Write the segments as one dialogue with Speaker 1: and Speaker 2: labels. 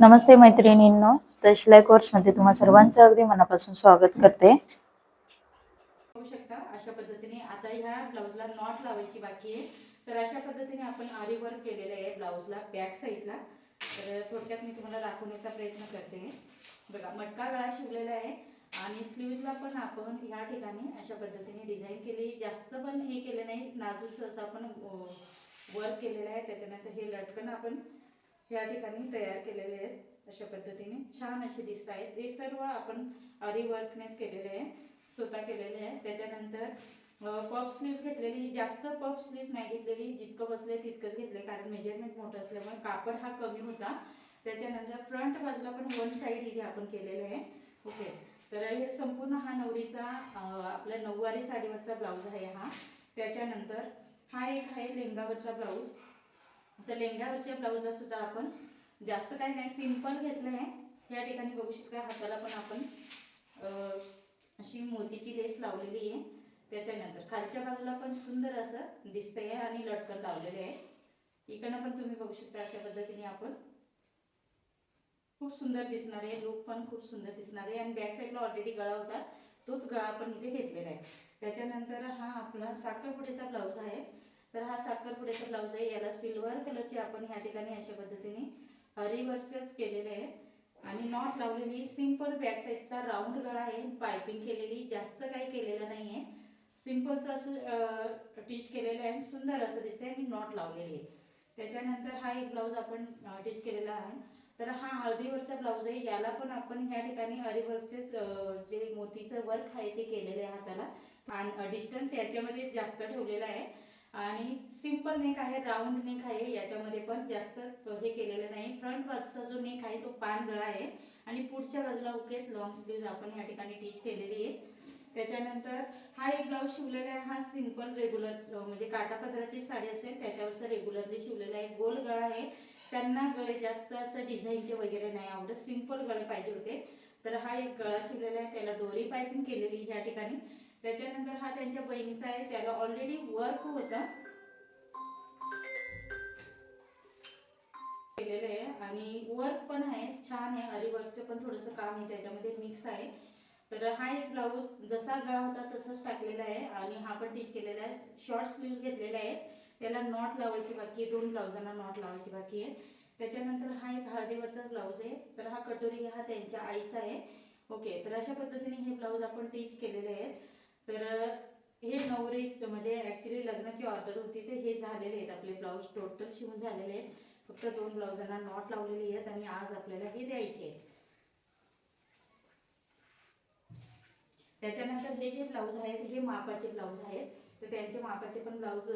Speaker 1: नमस्ते मैत्रिणींनो तर शिलाई कोर्समध्ये तुम्हा सर्वांचं अगदी मनापासून स्वागत करते.
Speaker 2: होऊ शकता अशा पद्धतीने. आता ह्या ब्लाऊजला नॉट लावायची बाकी आहे. तर अशा पद्धतीने आपण आरी वर्क केलेलं आहे ब्लाऊजला बॅक साईडला तर थोडक्यात मी तुम्हाला दाखवण्याचा प्रयत्न करते. बघा मटका गळा शिवलेला आहे आणि स्लीव्जला पण आपण ह्या ठिकाणी अशा पद्धतीने डिझाईन केली. जास्त पण हे केलं नाही. नाजूक असं आपण वर्क केलेलं आहे. त्याच्यानंतर हे लटकन आपण या ठिकाणी तयार केलेले आहेत. अशा पद्धतीने छान असे दिसत आहेत. हे सर्व आपण आरी वर्कनेस केलेले आहे. स्वतः केलेले आहे. त्याच्यानंतर पफ स्लीव्स घेतलेली. जास्त पफ स्लीव्स नाही घेतलेली. जितकं बसले तितकंच घेतले. कारण मेजरमेंट मोठं असल्यामुळे कापड हा कमी होता. त्याच्यानंतर फ्रंट बाजूला पण वन साईड इथे आपण केलेलं आहे. ओके तर हे संपूर्ण हा नवरीचा आपल्या नऊवारी साडीवरचा ब्लाऊज आहे हा. त्याच्यानंतर हा एक आहे लेंगावरचा ब्लाऊज तर लेंग्यावरच्या ब्लाऊजला सुद्धा आपण जास्त काही नाही सिंपल घेतलं आहे. या ठिकाणी बघू शकता हाताला पण आपण अशी मोतीची लेस लावलेली आहे. त्याच्यानंतर खालच्या बाजूला पण सुंदर असं दिसतंय आणि लटकन लावलेले आहे. इकडनं पण तुम्ही बघू शकता अशा पद्धतीने आपण खूप सुंदर दिसणार आहे लुक पण खूप सुंदर दिसणार आहे आणि बॅक साईडला ऑलरेडी गळा होता तोच गळा आपण इथे घेतलेला आहे. त्याच्यानंतर हा आपला साखरपुड्याचा ब्लाऊज आहे. तर हा साखरपुड्याचा ब्लाऊज आहे. याला सिल्वर कलरची आपण ह्या ठिकाणी अशा पद्धतीने हरीवर्कच केलेले आहे आणि नॉट लावलेली सिंपल बॅक साईडचा राऊंड गळा आहे. पायपिंग केलेली जास्त काही केलेलं नाही आहे सिम्पलचं असं टीच केलेलं आहे आणि सुंदर असं दिसतंय. आणि नॉट लावलेली आहे. त्याच्यानंतर हा एक ब्लाऊज आपण टीच केलेला आहे. तर हा हळदीवरचा ब्लाऊज आहे. याला पण आपण ह्या ठिकाणी हरिवर्कचेच जे मोतीचं वर्क आहे ते केलेलं आहे हाताला. आणि डिस्टन्स याच्यामध्ये जास्त ठेवलेला आहे. आणि सिंपल नेक आहे राऊंड नेक आहे याच्यामध्ये पण जास्त हे केलेलं नाही. फ्रंट बाजूचा जो नेक आहे तो पान गळा आहे. आणि पुढच्या बाजूला उकेत लॉंग स्लीव्ज आपण या ठिकाणी टीच केलेली आहे. त्याच्यानंतर हा एक ब्लाऊज शिवलेला आहे हा सिंपल रेग्युलर म्हणजे काटापदराची साडी असेल त्याच्यावरचं रेग्युलरली शिवलेला आहे. गोल गळा आहे. त्यांना गळे जास्त असं डिझाईनचे वगैरे नाही आवडत. सिंपल गळे पाहिजे होते. तर हा एक गळा शिवलेला आहे. त्याला डोरी पायपिंग केलेली ह्या ठिकाणी. त्याच्यानंतर हा त्यांच्या बहिणीचा आहे त्याला ऑलरेडी वर्क होता. केलेलं आहे आणि वर्क पण आहे छान आहे. अरिवर्कचं पण थोडंसं काम आहे त्याच्यामध्ये मिक्स आहे. तर हा एक ब्लाऊज जसा गळा होता तसाच टाकलेला आहे आणि हा पण टीच केलेला आहे. शॉर्ट स्लीव्ज घेतलेले आहेत. त्याला नॉट लावायची बाकी आहे दोन ब्लाऊजांना नॉट लावायची बाकी आहे. त्याच्यानंतर हा एक हळदीवरचा ब्लाऊज आहे. तर हा कटोरी हा त्यांच्या आईचा आहे. ओके तर अशा पद्धतीने हे ब्लाऊज आपण टीच केलेले आहेत. तर हे नवरी म्हणजे ॲक्च्युली लग्नाची ऑर्डर होती तर हे झालेले आहेत आपले ब्लाऊज टोटल शिवून झालेले आहेत. फक्त दोन ब्लाऊजांना नॉट लावलेली आहेत आणि आज आपल्याला हे द्यायचे आहेत. त्याच्यानंतर हे जे ब्लाऊज आहेत हे मापाचे ब्लाऊज आहेत. तर त्यांचे मापाचे पण ब्लाऊज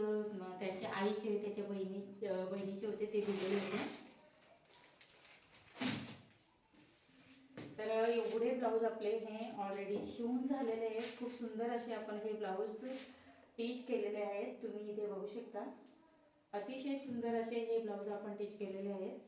Speaker 2: त्यांच्या आईचे त्याच्या बहिणी बहिणीचे होते ते दिलेले होते. तर एवढे ब्लाऊज आपले हे ऑलरेडी शिवून झालेले आहेत. खूप सुंदर असे आपण हे ब्लाऊज टीच केलेले आहेत. तुम्ही इथे बघू शकता. अतिशय सुंदर असे हे ब्लाऊज आपण टीच केलेले आहेत.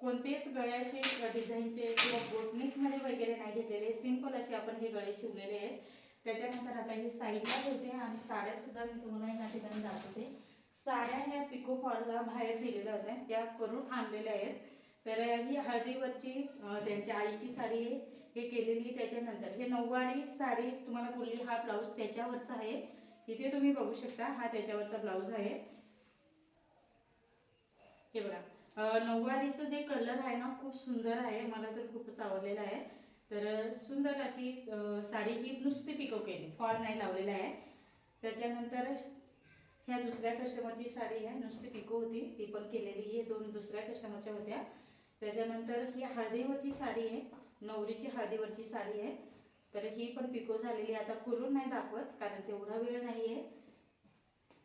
Speaker 2: कोणतेच गळे असे डिझाईनचे किंवा बोटनेकमध्ये वगैरे नाही घेतलेले. सिंपल असे आपण हे गळे शिवलेले आहेत. त्याच्यानंतर आता हे साईडला ठेवते आणि साड्या सुद्धा मी तुम्हाला ह्या ठिकाणी दाखवते. साड्या ह्या पिको फॉलला बाहेर दिलेल्या होत्या. त्या करून आणलेल्या आहेत. तर ही हळदीवरची त्यांच्या आईची साडी हे केलेली त्याच्यानंतर. हे नऊवारी साडी तुम्हाला बोलली हा ब्लाऊज त्याच्यावरचा आहे. इथे तुम्ही बघू शकता हा त्याच्यावरचा ब्लाऊज आहे. हे बघा नऊवारीचं जे कलर आहे ना खूप सुंदर आहे. मला तर खूपच आवडलेलं आहे. तर सुंदर अशी साडी ही नुसती पिको केली फॉल नाही लावलेला आहे. त्याच्यानंतर ह्या दुसऱ्या कस्टमरची साडी आहे नुसती पिको होती ती पण केलेली आहे दोन दुसऱ्या कस्टमरच्या होत्या. त्याच्यानंतर ही हळदीवरची साडी आहे नवरीची हळदीवरची साडी आहे. तर ही पण पिको झालेली आहे आता खोलून नाही दाखवत कारण तेवढा वेळ नाही आहे.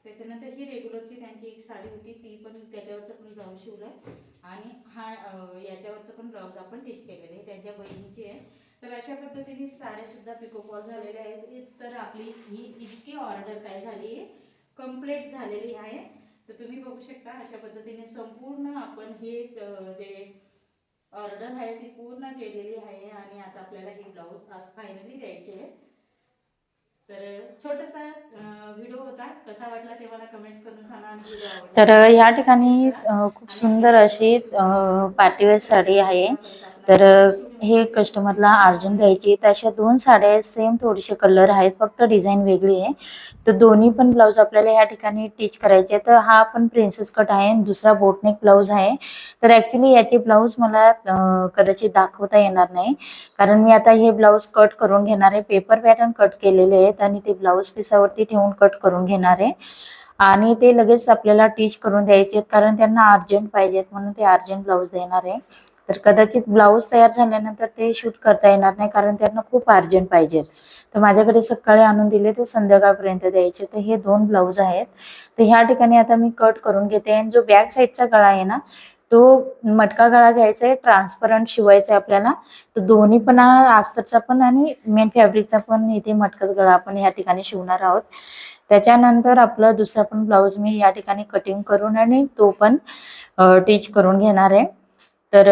Speaker 2: त्याच्यानंतर ही रेग्युलरची त्यांची एक साडी होती ती पण त्याच्यावरचं पण ब्लाऊज शिवलं. आणि हा याच्यावरचं पण ब्लाऊज आपण टीच केलेलं आहे त्यांच्या बहिणीची आहे. तर अशा पद्धतीने साड्यासुद्धा सुद्धा झालेल्या आहेत. तर आपली ही इतकी ऑर्डर काय झाली आहे. कंप्लीट झालेली आहे. तर तुम्ही बघू शकता अशा पद्धतीने संपूर्ण आपण हे जे ऑर्डर आहे ती पूर्ण केलेली आहे आणि आता आपल्याला हे ब्लाऊज आज फायनली द्यायचे आहे तर छोटासा व्हिडिओ होता. कसा वाटला ते मला कमेंट्स करून सांगा.
Speaker 1: तर या ठिकाणी खूप सुंदर अशी पार्टीवेअर साडी आहे. तर हे कस्टमरला अर्जंट द्यायची. तर अशा दोन साड्या आहेत सेम थोडेसे कलर आहेत फक्त डिझाईन वेगळी आहे. तर दोन्ही पण ब्लाऊज आपल्याला ह्या ठिकाणी टीच करायचे तर हा पण प्रिन्सेस कट आहे आणि दुसरा बोटनेक ब्लाऊज आहे. तर ॲक्च्युली याचे ब्लाऊज मला कदाचित दाखवता येणार नाही. कारण मी आता हे ब्लाऊज कट करून घेणार आहे. पेपर पॅटर्न कट केलेले आहेत आणि ते ब्लाऊज पिसावरती ठेवून कट करून घेणार आहे. आणि ते लगेच आपल्याला टीच करून द्यायचे आहेत. कारण त्यांना अर्जंट पाहिजेत म्हणून ते अर्जंट ब्लाऊज देणार आहे. तर कदाचित ब्लाऊज तयार झाल्यानंतर ते शूट करता येणार नाही कारण त्यांना खूप अर्जंट पाहिजेत. तर माझ्याकडे सकाळी आणून दिले ते संध्याकाळपर्यंत द्यायचे. तर हे दोन ब्लाऊज आहेत. तर ह्या ठिकाणी आता मी कट करून घेते. आणि जो बॅक साईडचा गळा आहे ना तो मटका गळा घ्यायचा आहे ट्रान्सपरंट शिवायचा आहे आपल्याला. तर दोन्ही पण आस्तरचा पण आणि मेन फॅब्रिकचा पण इथे मटकाच गळा आपण ह्या ठिकाणी शिवणार आहोत. त्याच्यानंतर आपला दुसरा पण ब्लाऊज मी या ठिकाणी कटिंग करून आणि तो पण टीच करून घेणार आहे. तर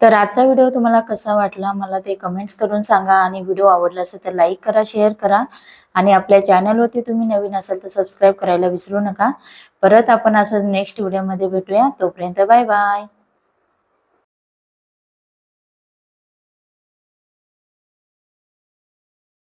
Speaker 1: तर आजचा व्हिडिओ तुम्हाला कसा वाटला मला ते कमेंट्स करून सांगा आणि व्हिडिओ आवडला असेल तर लाईक करा शेअर करा. आणि आपल्या चॅनलवरती तुम्ही नवीन असाल तर सबस्क्राईब करायला विसरू नका. परत आपण असं नेक्स्ट व्हिडिओमध्ये भेटूया. तोपर्यंत बाय बाय